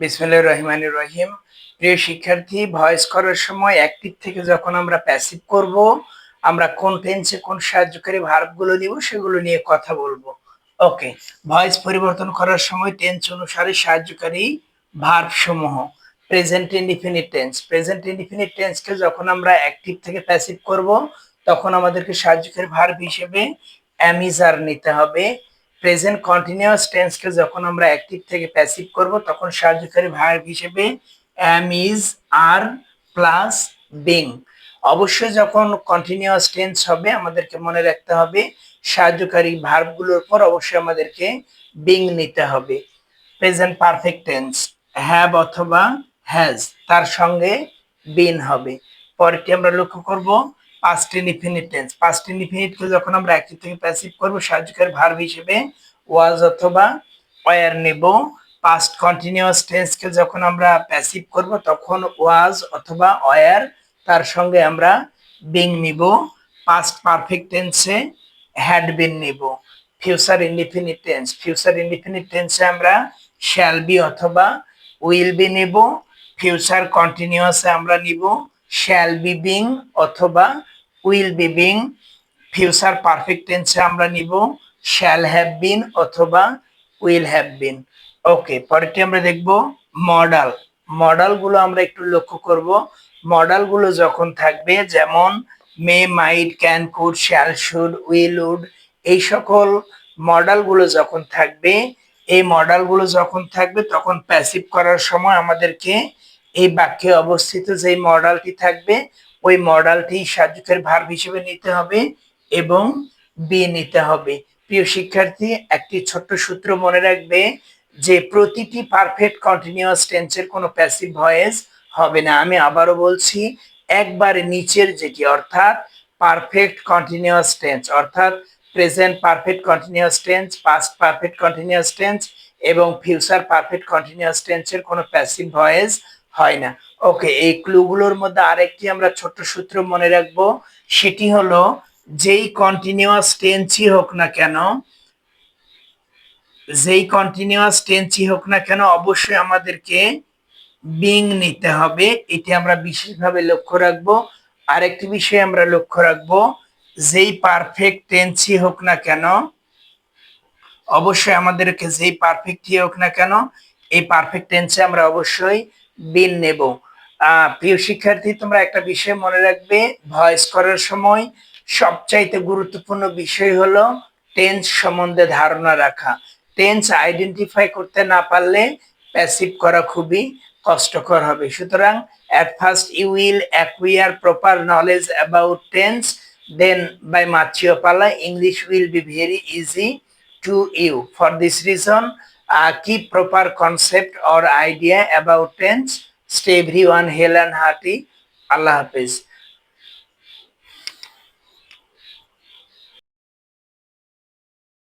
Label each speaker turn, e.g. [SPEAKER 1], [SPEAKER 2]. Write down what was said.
[SPEAKER 1] বিসমিল্লাহ রহমানুর রহিম। প্রিয় শিক্ষার্থী ভয়েস করার সময় অ্যাক্টিভ থেকে যখন আমরা প্যাসিভ করব, আমরা কোন টেন্সে কোন সাহায্যকারী ভার্বগুলো নিব সেগুলো নিয়ে কথা বলব। ওকে ভয়েস পরিবর্তন করার সময় টেন্স অনুসারে সাহায্যকারী ভার্ব সমূহ। Present indefinite tense present indefinite টেন্সকে যখন আমরা অ্যাক্টিভ থেকে প্যাসিভ করব, তখন আমাদেরকে সাহায্যকারী ভার্ব হিসেবে অ্যামিজার নিতে হবে। প্রেজেন্ট কন্টিনিউয়াস টেন্সকে যখন আমরা অ্যাক্টিভ থেকে প্যাসিভ করব, তখন সাহায্যকারী ভার্ব হিসেবে am is are plus being অবশ্যই যখন কন্টিনিউয়াস টেন্স হবে, আমাদেরকে মনে রাখতে হবে, সাহায্যকারী ভার্বগুলোর পর অবশ্যই আমাদেরকে বিং নিতে হবে। প্রেজেন্ট পারফেক্ট টেন্স হ্যাভ অথবা হ্যাজ তার সঙ্গে বিন হবে। পরেরটি আমরা লক্ষ্য করব পাস্ট ইনডিফিনিট টেন্স পাস্ট ইনডিফিনিটকে যখন আমরা অ্যাক্টিভ থেকে প্যাসিভ করব, সাহায্যকারী ভার্ব হিসেবে ওয়াজ অথবা ওয়ার নেব। পাস্ট কন্টিনিউয়াস টেন্সকে যখন আমরা প্যাসিভ করব, তখন ওয়াজ অথবা ওয়ার তার সঙ্গে আমরা বিং নিব। পাস্ট পারফেক্ট টেন্সে হ্যাড বিন নিব। Future indefinite tense future indefinite টেন্সে আমরা শ্যাল বি অথবা উইল বি নেব। ফিউচার কন্টিনিউয়াসে আমরা নিব। শ্যাল বি বিং অথবা will be being future perfect টেন্সে আমরা নিব শ্যাল হ্যাভ বিন অথবা উইল হ্যাভ বিন ওকে পরেরটি আমরা দেখব মডাল মডালগুলো আমরা একটু লক্ষ্য করব। মডালগুলো যখন থাকবে, যেমন may might can could shall should will would এই সকল মডালগুলো যখন থাকবে, এই মডালগুলো যখন থাকবে, তখন প্যাসিভ করার সময় আমাদেরকে এই বাক্যে অবস্থিত যে মডালটি থাকবে, ওই মডালটি সাহায্যকারী ভার্ব হিসেবে নিতে হবে এবং বি নিতে হবে। প্রিয় শিক্ষার্থী, একটি ছোট্ট সূত্র মনে রাখবে যে প্রতিটি পারফেক্ট কন্টিনিউয়াস টেন্সের কোনো প্যাসিভ ভয়েস হবে না। আমি আবারও বলছি, একবারে নিচের যেটি, অর্থাৎ পারফেক্ট কন্টিনিউয়াস টেন্স অর্থাৎ present perfect continuous tense past perfect continuous tense এবং ফিউচার পারফেক্ট কন্টিনিউয়াস টেন্সের কোনো প্যাসিভ ভয়েস হয় না। ওকে এই ক্লুগুলোর মধ্যে আরেকটি আমরা ছোট্ট সূত্র মনে রাখব। সেটি হলো, যেই কন্টিনিউয়াস টেন্সই হোক না কেন, যেই কন্টিনিউয়াস টেন্সই হোক না কেন, অবশ্যই আমাদেরকে বিং নিতে হবে। এটি আমরা বিশেষভাবে লক্ষ্য রাখব। আরেকটি বিষয় আমরা লক্ষ্য রাখব, যেই পারফেক্ট টেন্সই হোক না কেন, অবশ্যই আমাদেরকে যেই পারফেক্টই হোক না কেন, এই পারফেক্ট টেন্সে আমরা অবশ্যই বিন নেব। প্রিয় শিক্ষার্থী, তোমরা একটা বিষয় মনে রাখবে। ভয়েস করার সময় সবচাইতে গুরুত্বপূর্ণ বিষয় হলো টেন্স সম্বন্ধে ধারণা রাখা। টেন্স আইডেন্টিফাই করতে না পারলে প্যাসিভ করা খুবই কষ্টকর হবে। সুতরাং at first you will acquire proper knowledge about tense, then by Machiopala English will be very easy to you for this reason uh, keep proper concept or idea about tense. Stay everyone hale and hearty. Allah Hafiz